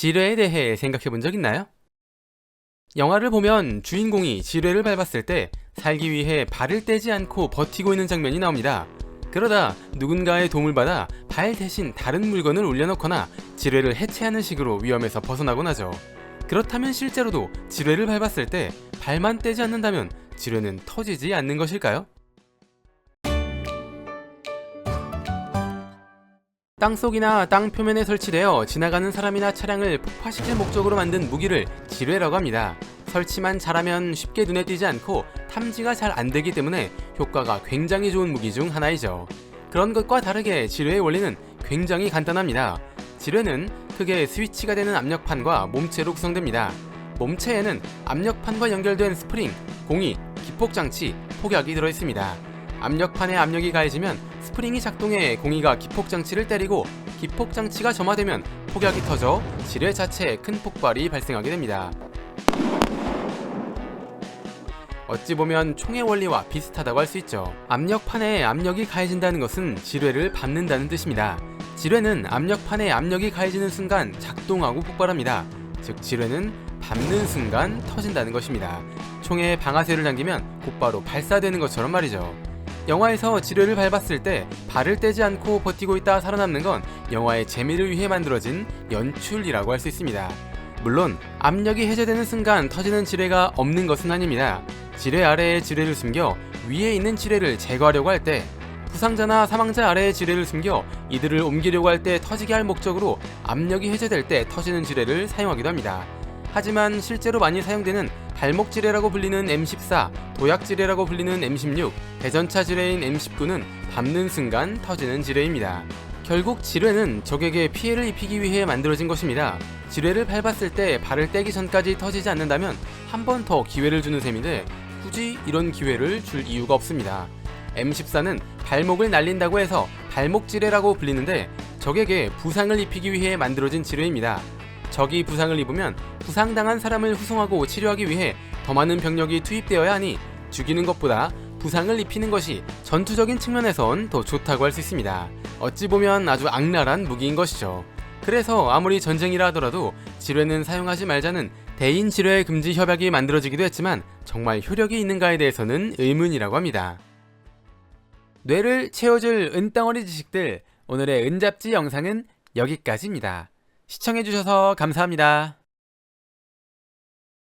지뢰에 대해 생각해 본 적 있나요? 영화를 보면 주인공이 지뢰를 밟았을 때 살기 위해 발을 떼지 않고 버티고 있는 장면이 나옵니다. 그러다 누군가의 도움을 받아 발 대신 다른 물건을 올려놓거나 지뢰를 해체하는 식으로 위험에서 벗어나곤 하죠. 그렇다면 실제로도 지뢰를 밟았을 때 발만 떼지 않는다면 지뢰는 터지지 않는 것일까요? 땅속이나 땅 표면에 설치되어 지나가는 사람이나 차량을 폭파시킬 목적으로 만든 무기를 지뢰라고 합니다. 설치만 잘하면 쉽게 눈에 띄지 않고 탐지가 잘 안 되기 때문에 효과가 굉장히 좋은 무기 중 하나이죠. 그런 것과 다르게 지뢰의 원리는 굉장히 간단합니다. 지뢰는 크게 스위치가 되는 압력판과 몸체로 구성됩니다. 몸체에는 압력판과 연결된 스프링, 공이, 기폭장치, 폭약이 들어있습니다. 압력판에 압력이 가해지면 스프링이 작동해 공이가 기폭장치를 때리고 기폭장치가 점화되면 폭약이 터져 지뢰 자체에 큰 폭발이 발생하게 됩니다. 어찌 보면 총의 원리와 비슷하다고 할 수 있죠. 압력판에 압력이 가해진다는 것은 지뢰를 밟는다는 뜻입니다. 지뢰는 압력판에 압력이 가해지는 순간 작동하고 폭발합니다. 즉 지뢰는 밟는 순간 터진다는 것입니다. 총에 방아쇠를 당기면 곧바로 발사되는 것처럼 말이죠. 영화에서 지뢰를 밟았을 때 발을 떼지 않고 버티고 있다 살아남는 건 영화의 재미를 위해 만들어진 연출이라고 할 수 있습니다. 물론 압력이 해제되는 순간 터지는 지뢰가 없는 것은 아닙니다. 지뢰 아래에 지뢰를 숨겨 위에 있는 지뢰를 제거하려고 할 때 부상자나 사망자 아래에 지뢰를 숨겨 이들을 옮기려고 할 때 터지게 할 목적으로 압력이 해제될 때 터지는 지뢰를 사용하기도 합니다. 하지만 실제로 많이 사용되는 발목 지뢰라고 불리는 M14, 도약 지뢰라고 불리는 M16, 대전차 지뢰인 M19는 밟는 순간 터지는 지뢰입니다. 결국 지뢰는 적에게 피해를 입히기 위해 만들어진 것입니다. 지뢰를 밟았을 때 발을 떼기 전까지 터지지 않는다면 한 번 더 기회를 주는 셈인데 굳이 이런 기회를 줄 이유가 없습니다. M14는 발목을 날린다고 해서 발목 지뢰라고 불리는데 적에게 부상을 입히기 위해 만들어진 지뢰입니다. 적이 부상을 입으면 부상당한 사람을 후송하고 치료하기 위해 더 많은 병력이 투입되어야 하니 죽이는 것보다 부상을 입히는 것이 전투적인 측면에선 더 좋다고 할 수 있습니다. 어찌 보면 아주 악랄한 무기인 것이죠. 그래서 아무리 전쟁이라 하더라도 지뢰는 사용하지 말자는 대인 지뢰 금지 협약이 만들어지기도 했지만 정말 효력이 있는가에 대해서는 의문이라고 합니다. 뇌를 채워줄 은덩어리 지식들 오늘의 은잡지 영상은 여기까지입니다. 시청해주셔서 감사합니다.